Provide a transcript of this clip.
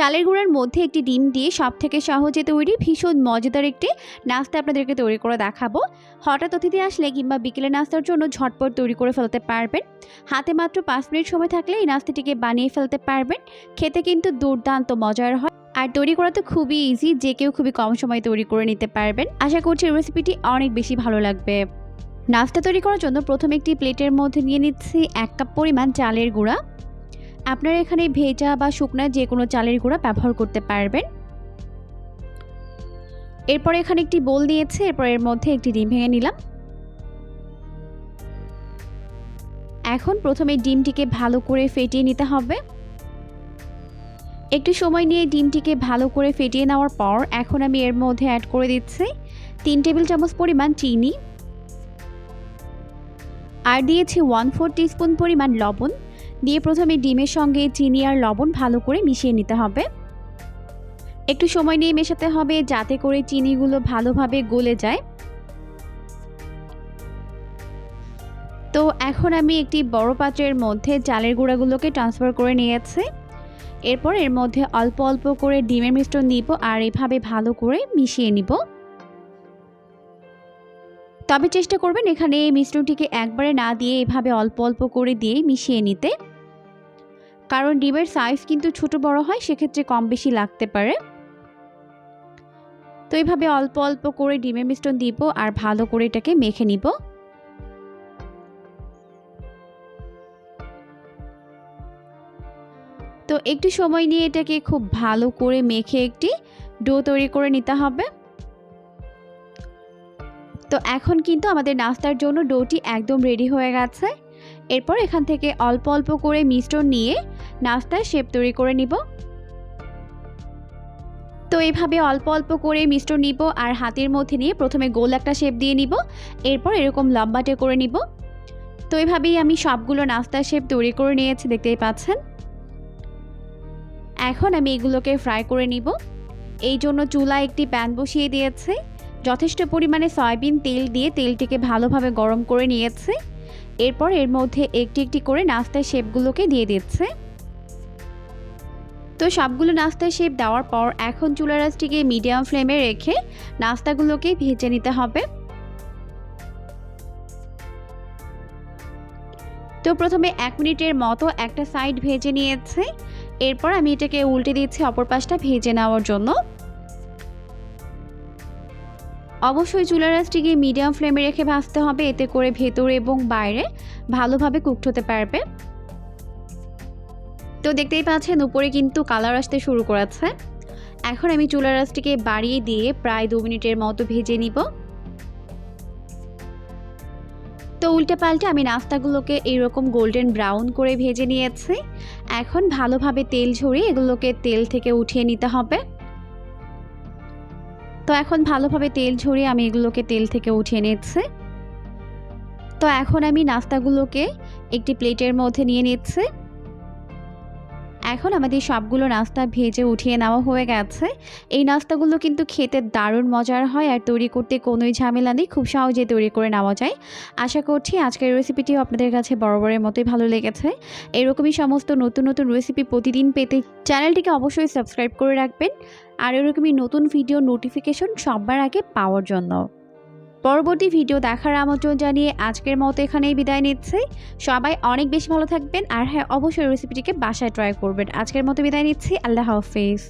চালের গুঁড়ার মধ্যে একটি ডিম দিয়ে সব থেকে সহজে তৈরি ভীষণ মজাদার একটি নাস্তা আপনাদেরকে তৈরি করে দেখাবো। হঠাৎ অতিথি আসলে কিংবা বিকেলে নাস্তার জন্য ঝটপট তৈরি করে ফেলতে পারবেন। হাতে মাত্র পাঁচ মিনিট সময় থাকলে এই নাস্তাটিকে বানিয়ে ফেলতে পারবেন। খেতে কিন্তু দুর্দান্ত মজার হয়। আর তৈরি করা তো খুবই ইজি যে কেউ খুবই কম সময়ে তৈরি করে নিতে পারবেন। আশা করছি রেসিপিটি অনেক বেশি ভালো লাগবে। নাস্তা তৈরি করার জন্য প্রথমে একটি প্লেটের মধ্যে নিয়ে নিচ্ছি এক কাপ পরিমাণ চালের গুঁড়া। আপনারা এখানে ভেজা বা শুকনা যে কোনো চালের গুঁড়া ব্যবহার করতে পারবেন। এরপর এখানে একটি বোল দিয়েছে, এরপর এর মধ্যে একটি ডিম ভেঙে নিলাম। এখন প্রথমে ডিমটিকে ভালো করে ফেটিয়ে নিতে হবে। একটু সময় নিয়ে ডিমটিকে ভালো করে ফেটিয়ে নেওয়ার পর এখন আমি এর মধ্যে অ্যাড করে দিচ্ছি তিন টেবিল চামচ পরিমাণ চিনি। আর দিয়েছি ওয়ান ফোর টিস্পুন পরিমাণ লবণ। দিয়ে প্রথমে ডিমের সঙ্গে চিনি আর লবণ ভালো করে মিশিয়ে নিতে হবে। একটু সময় নিয়ে মেশাতে হবে যাতে করে চিনিগুলো ভালোভাবে গলে যায়। তো এখন আমি একটি বড় পাত্রের মধ্যে চালের গুঁড়াগুলোকে ট্রান্সফার করে নিয়েছি এরপর এর মধ্যে অল্প অল্প করে ডিমের মিশ্রণ নিব আর এভাবে ভালো করে মিশিয়ে নিব। তবে চেষ্টা করবেন এখানে এই মিশ্রণটিকে একবারে না দিয়ে এভাবে অল্প অল্প করে দিয়ে মিশিয়ে নিতে। কারণ ডিমের সাইজ কিন্তু ছোট বড় হয়, সেক্ষেত্রে কম বেশি লাগতে পারে। তো এইভাবে অল্প অল্প করে ডিমের মিশ্রণ দিব আর ভালো করে এটাকে মেখে নিব। তো একটু সময় নিয়ে এটাকে খুব ভালো করে মেখে একটি ডো তৈরি করে নিতে হবে। তো এখন কিন্তু আমাদের নাস্তার জন্য ডোটি একদম রেডি হয়ে গেছে। এরপর এখান থেকে অল্প অল্প করে মিশ্রণ নিয়ে নাস্তার শেপ তৈরি করে নিব। তো এইভাবে অল্প অল্প করে মিশ্রণ নিব আর হাতের মধ্যে নিয়ে প্রথমে গোল একটা শেপ দিয়ে নিব, এরপর এরকম লম্বাটে করে নিব। তো এইভাবেই আমি সবগুলো নাস্তার শেপ তৈরি করে নিয়েছি, দেখতেই পাচ্ছেন। এখন আমি এগুলোকে ফ্রাই করে নিব। এই জন্য চুলা একটি প্যান বসিয়ে দিয়েছে। যথেষ্ট পরিমাণে সয়াবিন তেল দিয়ে তেলটিকে ভালোভাবে গরম করে নিয়েছে। এরপর এর মধ্যে একটি একটি করে নাস্তার শেপগুলোকে দিয়ে দিচ্ছে। তো সবগুলো নাস্তার শেপ দেওয়ার পর এখন চুলা রাসটিকে মিডিয়াম ফ্লেমে রেখে নাস্তাগুলোকে ভেজে নিতে হবে। তো প্রথমে এক মিনিটের মতো একটা সাইড ভেজে নিয়েছে। এরপর আমি এটাকে উল্টে দিচ্ছি অপর পাশটা ভেজে নেওয়ার জন্য। অবশ্যই চুলা রাসটিকে মিডিয়াম ফ্লেমে রেখে ভাজতে হবে। এতে করে ভেতর এবং বাইরে ভালোভাবে কুকড হতে পারবে। তো দেখতেই পাচ্ছেন, উপরে কিন্তু কালার আসতে শুরু করেছে। এখন আমি চুলা রাসটিকে বাড়িয়ে দিয়ে প্রায় দু মিনিটের মতো ভেজে নিব। তো উল্টে পাল্টে আমি নাস্তাগুলোকে এইরকম গোল্ডেন ব্রাউন করে ভেজে নিয়েছি। এখন ভালোভাবে তেল ঝরিয়ে এগুলোকে তেল থেকে উঠিয়ে নিতে হবে। তো এখন ভালোভাবে তেল ঝরিয়ে আমি এগুলোকে তেল থেকে উঠিয়ে নিচ্ছে। তো এখন আমি নাস্তাগুলোকে একটি প্লেটের মধ্যে নিয়ে নিচ্ছি। এখন আমাদের সবগুলো নাস্তা ভেজে উঠিয়ে নেওয়া হয়ে গেছে। এই নাস্তাগুলো কিন্তু খেতে দারুণ মজার হয় আর তৈরি করতে কোনোই ঝামেলা নেই, খুব সহজে তৈরি করে নেওয়া যায়। আশা করছি আজকের রেসিপিটিও আপনাদের কাছে বরাবরের মতোই ভালো লেগেছে। এরকমই সমস্ত নতুন নতুন রেসিপি প্রতিদিন পেতে চ্যানেলটিকে অবশ্যই সাবস্ক্রাইব করে রাখবেন। আর এরকমই নতুন ভিডিও নোটিফিকেশন সবার আগে পাওয়ার জন্য। পরবর্তী ভিডিও দেখার আমন্ত্রণ জানিয়ে আজকের মতো এখানেই বিদায় নিচ্ছে। সবাই অনেক বেশি ভালো থাকবেন আর হ্যাঁ অবশ্যই রেসিপিটিকে বাসায় ট্রাই করবেন। আজকের মতো বিদায় নিচ্ছি। আল্লাহ হাফিজ।